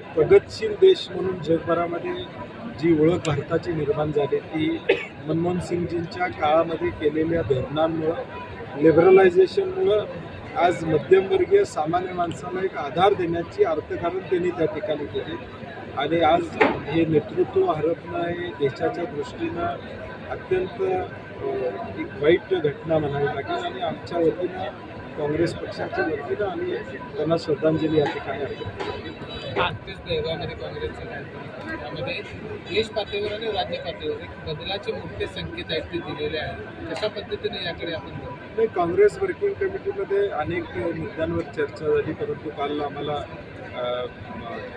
प्रगतशील देश म्हणून जगभरामध्ये जी ओळख भारताची निर्माण झाली ती मनमोहन सिंगजींच्या काळामध्ये केलेल्या धोरणांमुळं लिबरलायझेशनमुळं आज मध्यमवर्गीय सामान्य माणसाला एक आधार देण्याची अर्थकारण त्यांनी त्या ठिकाणी केली. आणि आज हे नेतृत्व हरपणं हे देशाच्या दृष्टीनं अत्यंत एक वाईट घटना म्हणावी लागेल. आणि आमच्या वतीनं काँग्रेस पक्षाच्या वतीनं आम्ही त्यांना श्रद्धांजली या ठिकाणी अर्पण करतो नुकतेच बेळगावमध्ये काँग्रेसचे त्यामध्ये देश पातळीवर आणि राज्य पातळीवर एक बदलाचे मोठे संकेत आहेत ते दिलेले आहेत. कशा पद्धतीने याकडे आपण? नाही काँग्रेस वर्किंग कमिटीमध्ये अनेक मुद्द्यांवर चर्चा झाली परंतु काल आम्हाला अ,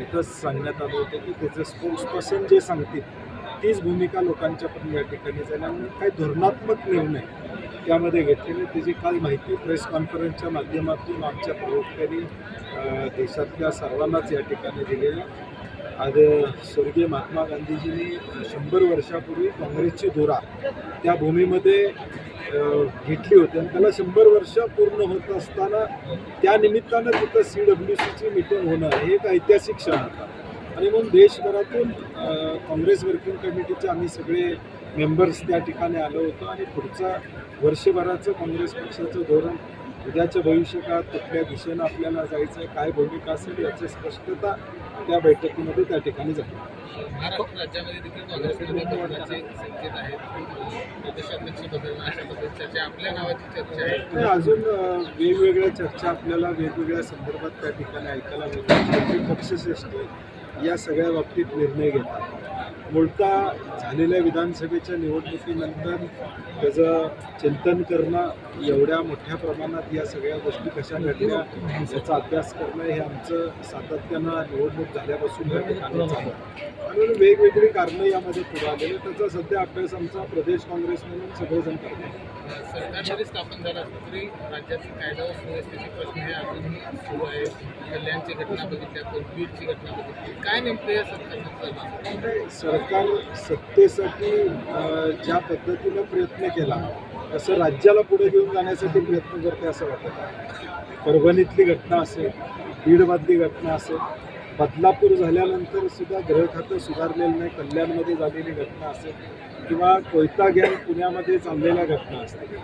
इथंच सांगण्यात आलं होतं की त्याचे स्पोक्स पर्सन जे सांगतील तीच भूमिका लोकांच्यापर्यंत या ठिकाणी जाईल आणि काही धोरणात्मक निर्णय त्यामध्ये घेतलेले त्याची काल माहिती प्रेस कॉन्फरन्सच्या माध्यमातून आमच्या प्रवक्त्यांनी देशातल्या सर्वांनाच या ठिकाणी दिलेली. आज स्वर्गीय महात्मा गांधीजींनी शंभर वर्षापूर्वी काँग्रेसची दोरा त्या भूमीमध्ये घेतली होती आणि त्याला शंभर वर्ष पूर्ण होत असताना त्या निमित्तानं तिथं सी डब्ल्यू सीची मिटिंग होणं हे एक ऐतिहासिक क्षण होता. आणि म्हणून देशभरातून काँग्रेस वर्किंग कमिटीचे आम्ही सगळे मेंबर्स त्या ठिकाणी आलो होतो आणि पुढचा वर्षभराचं काँग्रेस पक्षाचं धोरण उद्याच्या भविष्यकाळात कुठल्या दिशेनं आपल्याला जायचं आहे काय भूमिका असेल याची स्पष्टता त्या बैठकीमध्ये त्या ठिकाणी झाली. महाराष्ट्र राज्यामध्ये देखील काँग्रेसमध्ये बदलाचे संकेत आहेत. प्रदेशाध्यक्ष बदलणं अशा पद्धतीची चर्चा आपल्या नावाची चर्चा आहे. आणि अजून वेगवेगळ्या चर्चा आपल्याला वेगवेगळ्या संदर्भात त्या ठिकाणी ऐकायला मिळतात. पक्षश्रेष्ठी या सगळ्या बाबतीत निर्णय घेतात. मुळता झालेल्या विधानसभेच्या निवडणुकीनंतर त्याचं चिंतन करणं एवढ्या मोठ्या प्रमाणात या सगळ्या गोष्टी कशा घडल्या याचा अभ्यास करणं हे आमचं सातत्यानं निवडणूक झाल्यापासून आणि म्हणून वेगवेगळी कारणं यामध्ये पुढे आलेली त्याचा सध्या अभ्यास आमचा प्रदेश काँग्रेस म्हणून सगळेजण करतात. सरकार स्थापन झालं असलं तरी राज्यातील कायदा व सुव्यवस्थेचे प्रश्न हे अजूनही सुरू आहे कल्याणची घटना घटना बघितली. काय नेमकं या सरकार सत्तेसाठी ज्या पद्धतीनं प्रयत्न केला तसं राज्याला पुढे घेऊन जाण्यासाठी प्रयत्न करते असं वाटत. परभणीतली घटना असेल बीडमधली घटना असेल बदलापूर झाल्यानंतर सुद्धा ग्रह खातं सुधारलेलं नाही कल्याणमध्ये झालेली घटना असेल किंवा कोयता गॅंग पुण्यामध्ये चाललेल्या घटना असतील.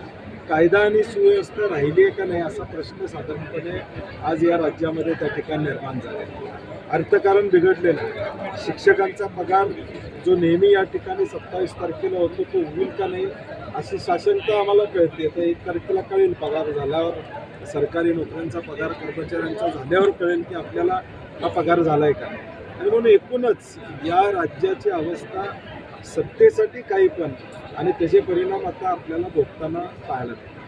कायदा आणि सुव्यवस्था राहिली आहे का नाही असा प्रश्न साधारणपणे आज या राज्यामध्ये त्या ठिकाणी निर्माण झाला आहे. अर्थकारण बिघडलेलं आहे. शिक्षकांचा पगार जो नेहमी या ठिकाणी सत्तावीस तारखेला होतो तो होईल का नाही अशी शासनता आम्हाला कळते. तर एक तारखेला कळेल पगार झाल्यावर. सरकारी नोकऱ्यांचा पगार कर्मचाऱ्यांचा झाल्यावर कळेल की आपल्याला हा पगार झाला आहे का आणि म्हणून एकूणच या राज्याची अवस्था सत्तेसाठी काही पण. आणि त्याचे परिणाम आता आपल्याला भोगताना पाहायला मिळतात.